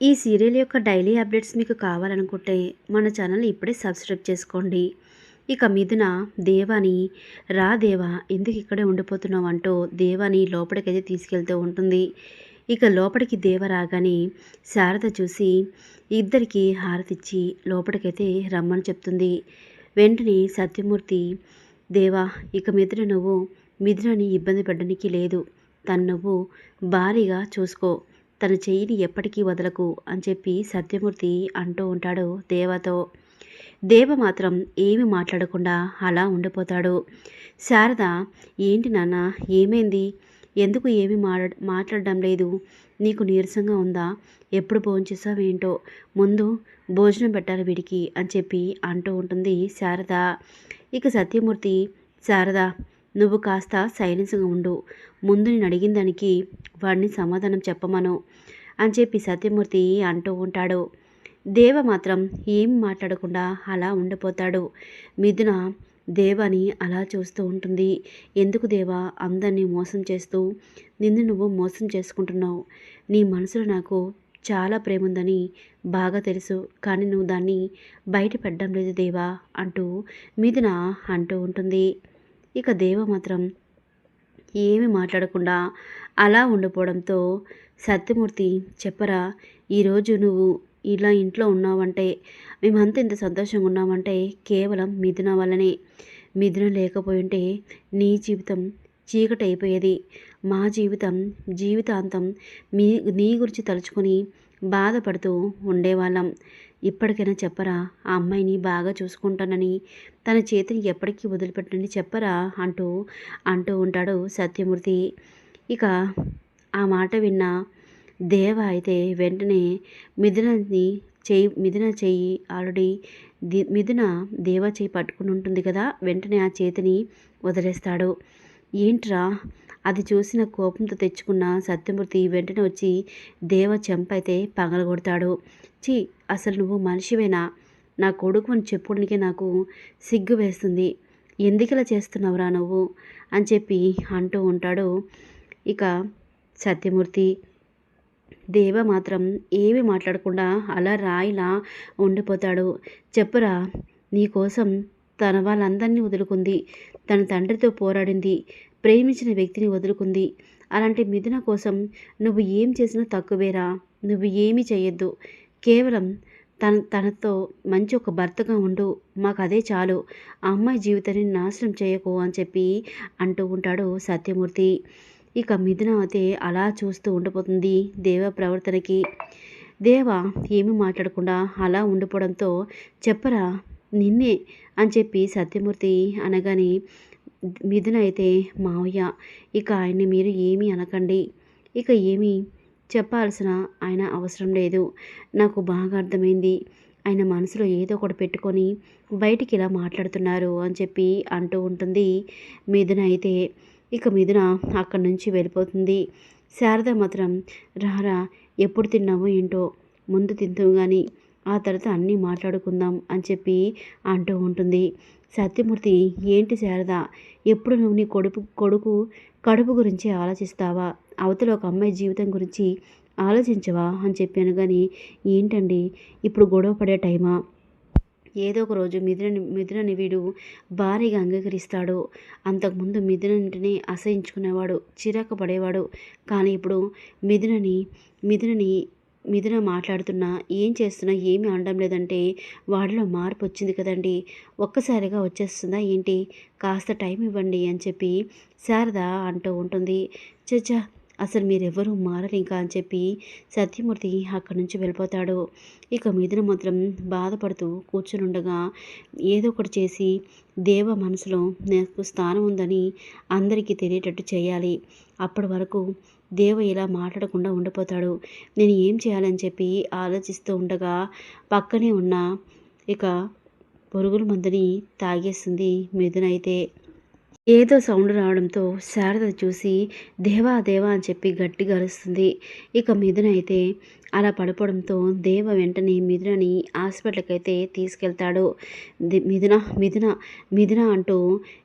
ఈ సీరియల్ యొక్క daily updates మీకు కావాలనుకుంటే మన ఛానల్ ఇప్పుడే సబ్స్క్రైబ్ చేసుకోండి. ఇక మిథున దేవాని రా దేవా ఎందుకు ఇక్కడే ఉండిపోతున్నావు అంటూ దేవాని లోపలికైతే తీసుకెళ్తూ ఉంటుంది. ఇక లోపలికి దేవ రాగానే శారద చూసి ఇద్దరికి హారతిచ్చి లోపలికైతే రమ్మని చెప్తుంది. వెంటనే సత్యమూర్తి దేవా ఇక మిథున నువ్వు మిథునని ఇబ్బంది పెట్టడానికి లేదు. తను నువ్వు భారీగా చూసుకో. తన చెయ్యిని ఎప్పటికీ వదలకు అని చెప్పి సత్యమూర్తి అంటూ ఉంటాడు దేవతో. దేవ మాత్రం ఏమి మాట్లాడకుండా అలా ఉండిపోతాడు. శారద ఏంటి నాన్న ఏమైంది? ఎందుకు ఏమి మాట్లా మాట్లాడడం లేదు? నీకు నీరసంగా ఉందా? ఎప్పుడు భోంచేసావేంటో ముందు భోజనం పెట్టాలి వీడికి అని చెప్పి అంటూ ఉంటుంది శారద. ఇక సత్యమూర్తి శారద నువ్వు కాస్త సైలెన్స్గా ఉండు. ముందు నేను అడిగిన దానికి వాడిని సమాధానం చెప్పమను అని చెప్పి సత్యమూర్తి అంటూ ఉంటాడు. దేవ మాత్రం ఏం మాట్లాడకుండా అలా ఉండిపోతాడు. మిథున దేవాని అలా చూస్తూ ఉంటుంది. ఎందుకు దేవా? అందరినీ మోసం చేస్తూ నిన్ను నువ్వు మోసం చేసుకుంటున్నావు. నీ మనసులో నాకు చాలా ప్రేమ ఉందని బాగా తెలుసు. కానీ నువ్వు దాన్ని బయట పెట్టడం లేదు దేవా అంటూ మిథున అంటూ ఉంటుంది. ఇక దేవ మాత్రం ఏమి మాట్లాడకుండా అలా ఉండిపోవడంతో సత్యమూర్తి చెప్పరా ఈరోజు నువ్వు ఇలా ఇంట్లో ఉన్నావంటే మేమంతా ఇంత సంతోషంగా ఉన్నామంటే కేవలం మిథున వల్లనే. మిథున లేకపోయింటే నీ జీవితం చీకటి అయిపోయేది మా జీవితం జీవితాంతం మీ నీ గురించి తలుచుకొని బాధపడుతూ ఉండేవాళ్ళం. ఇప్పటికైనా చెప్పరా? ఆ అమ్మాయిని బాగా చూసుకుంటానని తన చేతిని ఎప్పటికీ వదిలిపెట్టని చెప్పరా? అంటూ అంటూ ఉంటాడు సత్యమూర్తి. ఇక ఆ మాట విన్న దేవ అయితే వెంటనే మిథునని చేయి మిథున చెయ్యి ఆల్రెడీ ది మిథున దేవ చేయి పట్టుకుని ఉంటుంది కదా వెంటనే ఆ చేతిని వదిలేస్తాడు. ఏంట్రా? అది చూసిన కోపంతో తెచ్చుకున్న సత్యమూర్తి వెంటనే వచ్చి దేవ చెంపైతే పగలగొడతాడు. చి అసలు నువ్వు మనిషివేనా? నా కొడుకు అని చెప్పుకోవడానికి నాకు సిగ్గు వేస్తుంది. ఎందుకలా చేస్తున్నావురా నువ్వు? అని చెప్పి అంటూ ఉంటాడు. ఇక సత్యమూర్తి దేవ మాత్రం ఏమి మాట్లాడకుండా అలా రాయిలా ఉండిపోతాడు. చెప్పురా నీకోసం తన వాళ్ళందరినీ వదులుకుంది. తన తండ్రితో పోరాడింది. ప్రేమించిన వ్యక్తిని వదులుకుంది. అలాంటి మిథున కోసం నువ్వు ఏం చేసినా తక్కువేరా. నువ్వు ఏమీ చేయొద్దు కేవలం తన తనతో మంచి ఒక భర్తగా ఉండు మాకు అదే చాలు. ఆ అమ్మాయి జీవితాన్ని నాశనం చేయకు అని చెప్పి అంటూ ఉంటాడు సత్యమూర్తి. ఇక మిథున అయితే అలా చూస్తూ ఉండిపోతుంది దేవ ప్రవర్తనకి. దేవ ఏమి మాట్లాడకుండా అలా ఉండిపోవడంతో చెప్పరా నిన్నే అని చెప్పి సత్యమూర్తి అనగానే మిథున అయితే మావయ్య ఇక ఆయన్ని మీరు ఏమీ అనకండి. ఇక ఏమీ చెప్పాల్సిన ఆయన అవసరం లేదు. నాకు బాగా అర్థమైంది. ఆయన మనసులో ఏదో ఒకటి పెట్టుకొని బయటికి ఇలా మాట్లాడుతున్నారు అని చెప్పి అంటూ ఉంటుంది మిథున అయితే. ఇక మిథున అక్కడి నుంచి వెళ్ళిపోతుంది. శారద మాత్రం రారా ఎప్పుడు తిన్నామో ఏంటో ముందు తింటాం కానీ ఆ తర్వాత అన్నీ మాట్లాడుకుందాం అని చెప్పి అంటూ ఉంటుంది. సత్యమూర్తి ఏంటి శారద? ఎప్పుడు నువ్వు నీ కొడుకు కొడుకు కడుపు గురించి ఆలోచిస్తావా? అవతల ఒక అమ్మాయి జీవితం గురించి ఆలోచించవా? అని చెప్పాను కానీ ఏంటండి? ఇప్పుడు గొడవ పడే టైమా? ఏదో ఒక రోజు మిథునని మిథునని వీడు భారీగా అంగీకరిస్తాడు. అంతకుముందు మిథునంటిని అసహించుకునేవాడు చిరాకు పడేవాడు. కానీ ఇప్పుడు మిథునని మిథునని మిథున మాట్లాడుతున్నా ఏం చేస్తున్నా ఏమీ అనడం లేదంటే వాడిలో మార్పు వచ్చింది కదండి. ఒక్కసారిగా వచ్చేస్తుందా ఏంటి? కాస్త టైం ఇవ్వండి అని చెప్పి శారద అంటూ ఉంటుంది. చచ్చా అసలు మీరెవ్వరూ మారరు ఇంకా అని చెప్పి సత్యమూర్తి అక్కడి నుంచి వెళ్ళిపోతాడు. ఇక మీదన మాత్రం బాధపడుతూ కూర్చునుండగా ఏదో ఒకటి చేసి దేవ మనసులో నాకు స్థానం ఉందని అందరికీ తెలియటట్టు చేయాలి. అప్పటి వరకు దేవ ఇలా మాట్లాడకుండా ఉండిపోతాడు. నేను ఏం చేయాలని చెప్పి ఆలోచిస్తూ ఉండగా పక్కనే ఉన్న ఇక పురుగుల మందుని తాగేస్తుంది మెదునైతే ఏదో సౌండ్ రావడంతో శారద చూసి దేవా దేవా అని చెప్పి గట్టిగా అరుస్తుంది ఇక మిథున అయితే అలా పడిపోవడంతో దేవ వెంటనే మిథునని హాస్పిటల్కి అయితే తీసుకెళ్తాడు మిథున మిథున మిథున అంటూ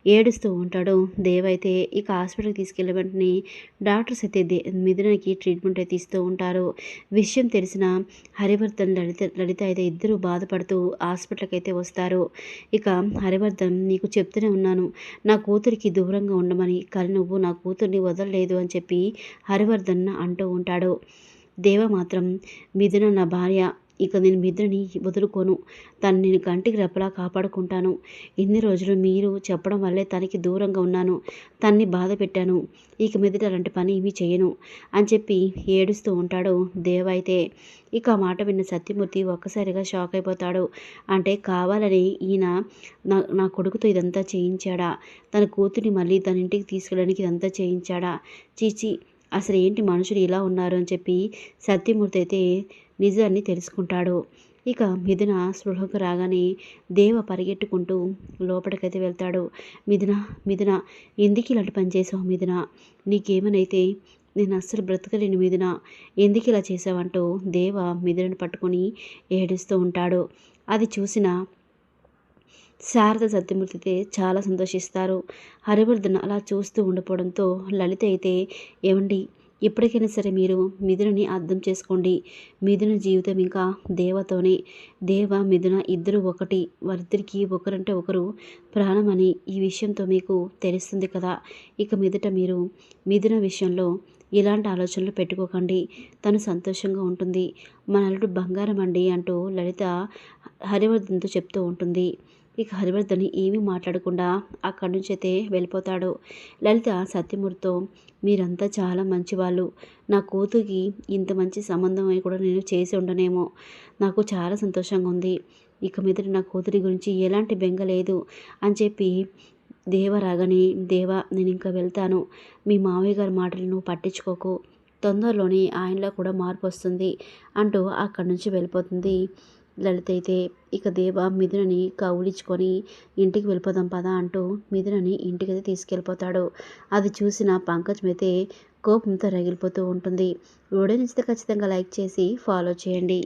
ఏడుస్తూ ఉంటాడు. దేవ అయితే ఇక హాస్పిటల్కి తీసుకెళ్ళిన వెంటనే డాక్టర్స్ అయితే దే మిథునకి ట్రీట్మెంట్ అయితే ఇస్తూ ఉంటారు. విషయం తెలిసిన హరివర్ధన్ లలిత లలిత అయితే ఇద్దరు బాధపడుతూ హాస్పిటల్కి అయితే వస్తారు. ఇక హరివర్ధన్ నీకు చెప్తూనే ఉన్నాను. నా కూతురు కూతురికి దూరంగా ఉండమని కానీ నువ్వు నా కూతుర్ని వదలలేదు అని చెప్పి హరివర్ధన్ అంటూ ఉంటాడు. దేవ మాత్రం మిథున నా భార్య ఇక నేను మిథునని వదులుకోను. తను నేను కంటికి రెప్పలా కాపాడుకుంటాను. ఇన్ని రోజులు మీరు చెప్పడం వల్లే తనకి దూరంగా ఉన్నాను. తన్ని బాధ పెట్టాను. ఇక మీదట అలాంటి పని ఏమీ చేయను అని చెప్పి ఏడుస్తూ ఉంటాడు దేవ అయితే. ఇక ఆ మాట విన్న సత్యమూర్తి ఒక్కసారిగా షాక్ అయిపోతాడు. అంటే కావాలని ఈయన నా నా కొడుకుతో ఇదంతా చేయించాడా? తన కూతుర్ని మళ్ళీ తన ఇంటికి తీసుకెళ్ళడానికి ఇదంతా చేయించాడా? చీచి అసలు ఏంటి మనుషులు ఇలా ఉన్నారు అని చెప్పి సత్యమూర్తి అయితే నిజాన్ని తెలుసుకుంటాడు. ఇక మిథున స్పృహకు రాగానే దేవ పరిగెట్టుకుంటూ లోపలికైతే వెళ్తాడు. మిథున మిథున ఎందుకు ఇలాంటి పని చేసావు మిథున? నీకేమనైతే నేను అస్సలు బ్రతకలేని మిథున. ఎందుకు ఇలా చేసావంటూ దేవ మిథునను పట్టుకొని ఏడుస్తూ ఉంటాడు. అది చూసిన శారద సత్యమూర్తి అయితే చాలా సంతోషిస్తారు. హరివర్ధన్ అలా చూస్తూ ఉండిపోవడంతో లలిత అయితే ఏమండి ఎప్పటికైనా సరే మీరు మిథునని అర్థం చేసుకోండి. మిథున జీవితం ఇంకా దేవతోనే. దేవ మిథున ఇద్దరు ఒకటి. వారిద్దరికి ఒకరంటే ఒకరు ప్రాణమని ఈ విషయంతో మీకు తెలుస్తుంది కదా. ఇక మీదట మీరు మిథున విషయంలో ఇలాంటి ఆలోచనలు పెట్టుకోకండి. తను సంతోషంగా ఉంటుంది. మన అల్లుడు బంగారం అండి అంటూ లలిత హరివర్ధన్తో చెప్తూ ఉంటుంది. ఇక హరివర్ధన్ ఏమీ మాట్లాడకుండా అక్కడి నుంచి అయితే వెళ్ళిపోతాడు. లలిత సత్యమూర్తితో మీరంతా చాలా మంచివాళ్ళు. నా కూతురికి ఇంత మంచి సంబంధం అని కూడా నేను చేసి ఉండనేమో. నాకు చాలా సంతోషంగా ఉంది. ఇక మీద నా కూతురి గురించి ఎలాంటి బెంగ లేదు అని చెప్పి దేవ రాగానే దేవ నేను ఇంకా వెళ్తాను. మీ మావయ్య గారి మాటలను పట్టించుకోకు. తొందరలోనే ఆయనలో కూడా మార్పు వస్తుంది అంటూ అక్కడి నుంచి వెళ్ళిపోతుంది. లలిత అయితే ఇక దేవ మిథునని కౌలించుకొని ఇంటికి వెళ్ళిపోదాం పదా అంటూ మిథునని ఇంటికి తీసుకెళ్ళిపోతాడు. అది చూసిన పంకజం అయితే కోపంతో రగిలిపోతూ ఉంటుంది. వీడియో నచ్చితే ఖచ్చితంగా లైక్ చేసి ఫాలో చేయండి.